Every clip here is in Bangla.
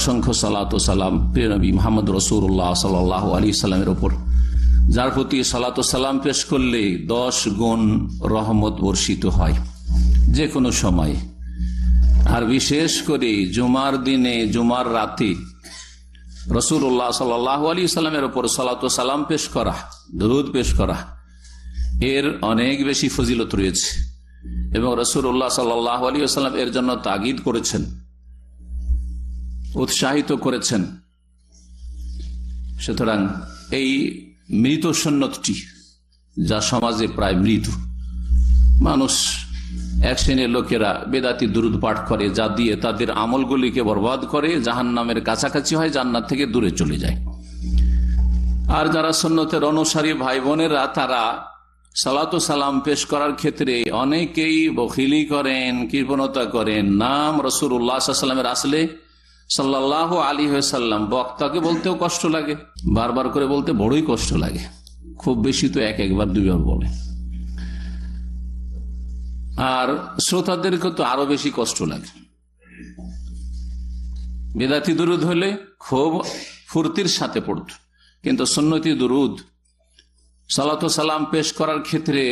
অসংখ্য সালাত সালাম প্রিয় নবী মোহাম্মদ রসুল্লাহ সাল আলী সাল্লামের ওপর যার প্রতি সালাত সালাম পেশ করলে দশ গুণ রহমত বর্ষিত হয়। যে কোনো সময়। আর বিশেষ করে জুমার দিনে, জুমার রাতে রসুল্লাহ সাল্লাহ আলী সাল্লামের ওপর সালাত সালাম পেশ করা, দরুদ পেশ করা, এর অনেক বেশি ফজিলত রয়েছে। এবং রসুল্লাহ সাল্লাহ আলী সাল্লাম এর জন্য তাগিদ করেছেন। উৎসাহিত করেছেন। সুতরাং এই মৃত সন্ন্যতটি, যা সমাজে প্রায় মৃত মানুষ এক শ্রেণির লোকেরা বেদাতি দুরুদ পাঠ করে, যা দিয়ে তাদের আমলগুলিকে বরবাদ করে জাহান নামের কাছাকাছি হয়, জান্নাত থেকে দূরে চলে যায়। আর যারা সন্ন্যতের অনুসারী ভাই বোনেরা তারা সালাত সালাম পেশ করার ক্ষেত্রে অনেকেই বখিলি করেন, কৃপণতা করেন। নাম রসুর উল্লাহামের আসলে সাল্লাহ আলী সাল্লাম বক্তাকে বলতেও কষ্ট লাগে, বারবার করে বলতে বড়ই কষ্ট লাগে। খুব বেশি তো এক একবার দুইবার বলে। আর শ্রোতাদেরকে তো আরও বেশি কষ্ট লাগে। বেদাতি দুরুদ হলে খুব ফুর্তির সাথে পড়ত, কিন্তু সন্ন্যতি দুরুদ, সালাত সালাম পেশ করার ক্ষেত্রে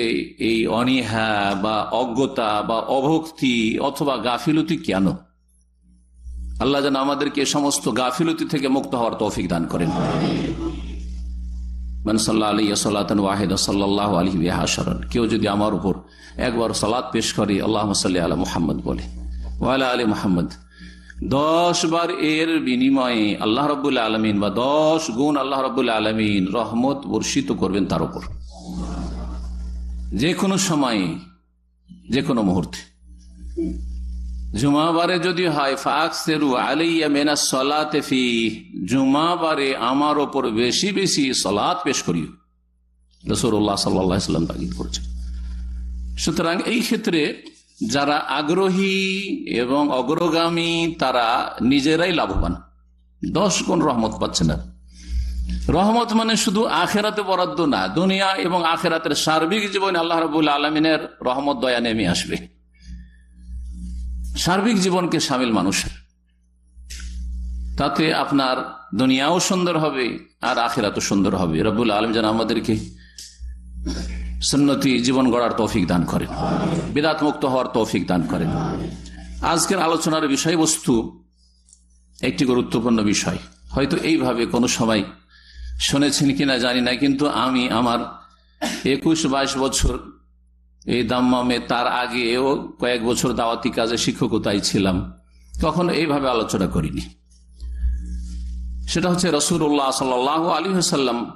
এই অনীহা বা অজ্ঞতা বা অভক্তি অথবা গাফিলতি কেন? আল্লাহ যেন আমাদেরকে সমস্ত গাফিলতি থেকে মুক্ত হওয়ার তৌফিক দান করেন। কেউ যদি আমার উপর একবার সালাদ পেশ করে আল্লাহ আলা মুহাম্মদ বলে ওয়ালা আলী মোহাম্মদ। দশ বার এর বিনিময়ে আল্লাহ রবুল্লা আলমিন বা দশ গুণ আল্লাহ রবুল্লা আলমিন রহমত বর্ষিত করবেন তার উপর। যে কোনো সময়ে, যে কোনো মুহূর্তে। জুমাবারে যদি হয়, ফাকসেরু আলাইয়া মেনা সলাতে ফি, জুমাবারে আমার ওপর বেশি বেশি সলাৎ পেশ করিও। রসুল্লাহ সাল্লাম তাগিদ করেছেন। সুতরাং এই ক্ষেত্রে যারা আগ্রহী এবং অগ্রগামী, তারা নিজেরাই লাভবান। দশ গুণ রহমত পাচ্ছে না। রহমত মানে শুধু আখেরাতে বরাদ্দ না, দুনিয়া এবং আখেরাতের সার্বিক জীবনে আল্লাহ রবুল্লা আলমিনের রহমত দয়া নেমে আসবে। সার্বিক জীবনকে সামিল মানুষের তাতে আপনার দুনিয়াও সুন্দর হবে আর আখেরাতও সুন্দর হবে। রবুল আলম যেন আমাদেরকে সন্নতি জীবন গড়ার তৌফিক দান করেন। বিদাত মুক্ত হওয়ার তৌফিক দান করেন। আজকের আলোচনার বিষয়বস্তু একটি গুরুত্বপূর্ণ বিষয়। হয়তো এইভাবে কোনো সময় শুনেছেন কিনা জানি না, কিন্তু আমি আমার একুশ বাইশ বছর এই দাম্মামে তার আগেও কয়েক বছর দাওয়াতি কাজে শিক্ষকতায় ছিলাম। তখন এইভাবে আলোচনা করিনি। সেটা হচ্ছে রসুল্লাহ সাল আলী হাসাল্লাম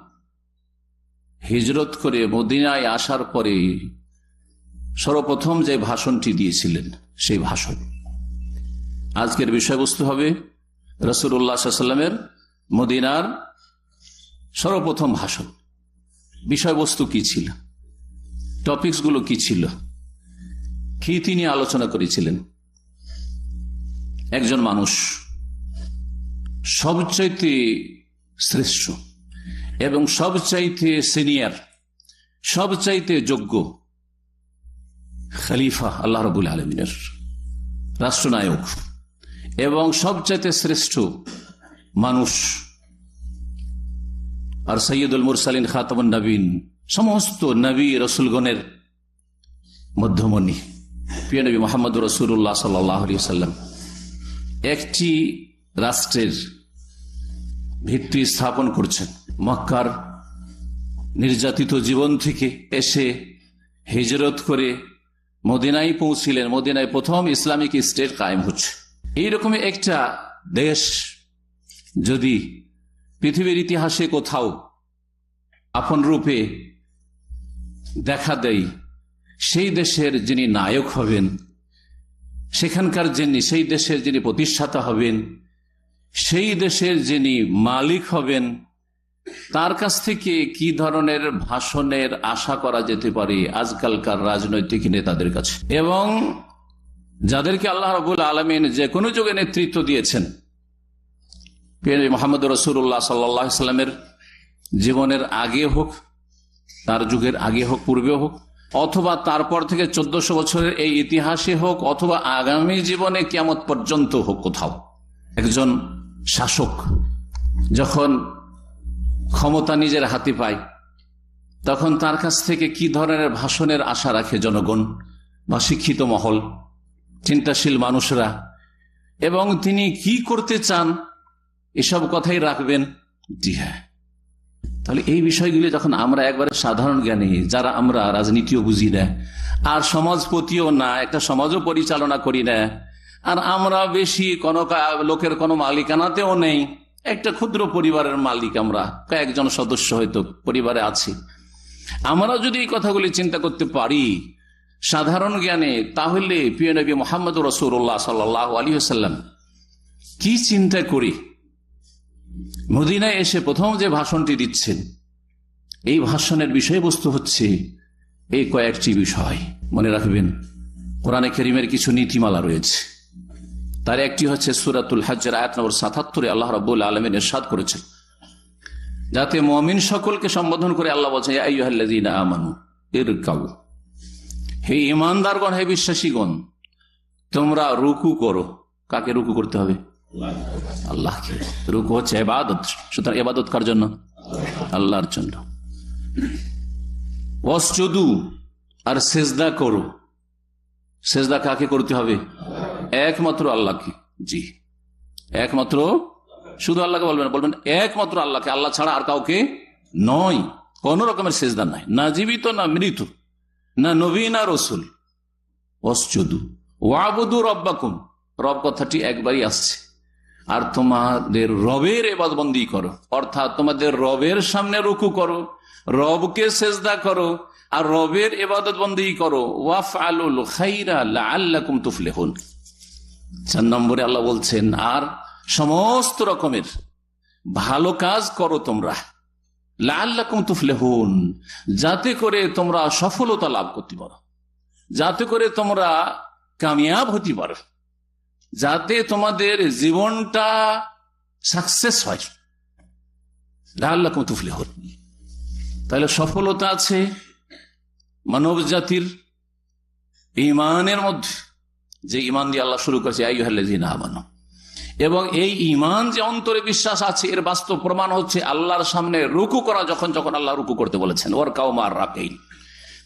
হিজরত করে মদিনায় আসার পরে সর্বপ্রথম যে ভাষণটি দিয়েছিলেন, সেই ভাষণ। আজকের বিষয়বস্তু হবে রসুল্লাহামের মদিনার সর্বপ্রথম ভাষণ। বিষয়বস্তু কি ছিল? টপিকসগুলো কি ছিল? কি তিনি আলোচনা করেছিলেন? একজন মানুষ সবচাইতে শ্রেষ্ঠ এবং সবচাইতে সিনিয়র, সবচাইতে যোগ্য খালিফা আল্লাহ রবুল আলমিনের রাষ্ট্রনায়ক এবং সবচাইতে শ্রেষ্ঠ মানুষ আর সৈয়দুল মুরসালিন খাতামুন নবীন সমস্ত নবী রসুলগণের মধ্যমণি, প্রিয় নবী মোহাম্মদ রসুল্লাহ সাল্লাম একটি রাষ্ট্রের ভিত্তি স্থাপন করছেন। মক্কার নির্যাতিত জীবন থেকে এসে হিজরত করে মদিনায় পৌঁছিলেন। মদিনায় প্রথম ইসলামিক স্টেট কায়েম হচ্ছে। এইরকমই একটা দেশ যদি পৃথিবীর ইতিহাসে কোথাও আপন রূপে দেখা দেয় সেই দেশের যিনি নায়ক হবেন, সেখানকার যিনি, সেই দেশের যিনি প্রতিষ্ঠাতা হবেন, সেই দেশের যিনি মালিক হবেন, তার কাছ থেকে কি ধরনের ভাষণের আশা করা যেতে পারে আজকালকার রাজনৈতিক নেতাদের কাছে? এবং যাদেরকে আল্লাহ রবুল আলমিন যে কোনো যুগে নেতৃত্ব দিয়েছেন মোহাম্মদ রসুল্লাহ সাল্লামের জীবনের আগে হোক তার যুগের আগে হোক পূর্বে হোক, অথবা তারপর থেকে চোদ্দশো বছরের এই ইতিহাসে হোক, অথবা আগামী জীবনে কেমন পর্যন্ত হোক কোথাও। একজন শাসক যখন ক্ষমতা নিজের হাতে পায়, তখন তার কাছ থেকে কি ধরনের ভাষণের আশা রাখে জনগণ বা শিক্ষিত মহল, চিন্তাশীল মানুষরা? এবং তিনি কি করতে চান? এসব কথাই রাখবেন। জি হ্যাঁ। তাহলে এই বিষয়গুলি যখন আমরা একবারে সাধারণ জ্ঞানী, যারা আমরা রাজনীতিও বুঝি না, আর সমাজপতিও না, একটা সমাজও পরিচালনা করি না, আর আমরা বেশি কোনো লোকের কোনো মালিকানাতেও নেই, একটা ক্ষুদ্র পরিবারের মালিক আমরা, কয়েকজন সদস্য হয়তো পরিবারে আছি। আমরা যদি এই কথাগুলি চিন্তা করতে পারি, সাধারণ জ্ঞানে, তাহলে প্রিয় নবী মোহাম্মদ রসুল্লাহ সাল্লাহ আলী সাল্লাম কি চিন্তা করি? মদিনায় এসে প্রথম যে ভাষণটি দিচ্ছেন, এই ভাষণের বিষয়বস্তু হচ্ছে এই কয়েকটি বিষয়। মনে রাখবেন, কোরআনে করিমের কিছু নীতিমালা রয়েছে। তার একটি হচ্ছে সুরাতুল হাজের আয়াত নম্বর সাতাত্তরে আল্লাহ রব্বুল আলমিন এরশাদ করেছেন, যাতে মমিন সকলকে সম্বোধন করে আল্লাহ বলছেন আমানু ইরকাউ হে ইমানদারগণ হে বিশ্বাসীগণ, তোমরা রুকু করো। কাকে রুকু করতে হবে? আল্লাহকে রুকু হচ্ছে এবাদত সুতরাং এবাদত কার জন্য? আল্লাহর জন্য। ওয়াসজুদু আর সেজদা করো। সেজদা কাকে করতে হবে? একমাত্র আল্লাহকে। জি। একমাত্র, শুধু আল্লাহকে বলবেন বলবেন একমাত্র আল্লাহকে। আল্লাহ ছাড়া আর কাউকে নয়। কোন রকমের সেজদা নাই। না জীবিত, না মৃত, না নবী, না রসুল। অসচদু ওয়াবুদু রব্বাকুম। রব কথাটি একবারই আসছে। আর তোমাদের রবের এবাদবন্দি করো। অর্থাৎ তোমাদের রবের সামনে রুকু করো, রবকে সেজদা করো, আর রবের এবাদত বন্দি করো। ওয়াফ আলুল খাইরা আল্লাকুম তুফলেহুন। চার নম্বরে আল্লাহ বলছেন, আর সমস্ত রকমের ভালো কাজ করো তোমরা। লাল্লাকুম তুফলেহুন। যাতে করে তোমরা সফলতা লাভ করতে পারো। যাতে করে তোমরা কামিয়াব হতে পারো। যাতে তোমাদের জীবনটা সাকসেস হয়। লাল্লাকুম তুফলেহুন তাহলে সফলতা আছে মানব জাতির ইমানের মধ্যে। যে ইমান দিয়ে আল্লাহ শুরু করেছে আই আইহাল্লাযীনা আমানু। এবং এই ইমান যে অন্তরে বিশ্বাস আছে, এর বাস্তব প্রমাণ হচ্ছে আল্লাহর সামনে রুকু করা যখন যখন আল্লাহ রুকু করতে বলেছেন। ওর কাউ মার রাখেই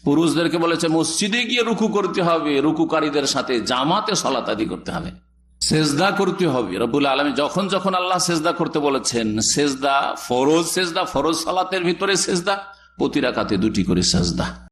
পুরুষদেরকে বলেছে, মসজিদে গিয়ে রুকু করতে হবে, রুকুকারীদের সাথে জামাতে সলাত আদি করতে হবে। সেজদা করতে হবে। রবুল আলমী যখন যখন আল্লাহ সেজদা করতে বলেছেন, সেজদা ফরজ সেজদা ফরজ সালাতের ভিতরে সেজদা, প্রতি রাকাতে দুটি করে সেজদা।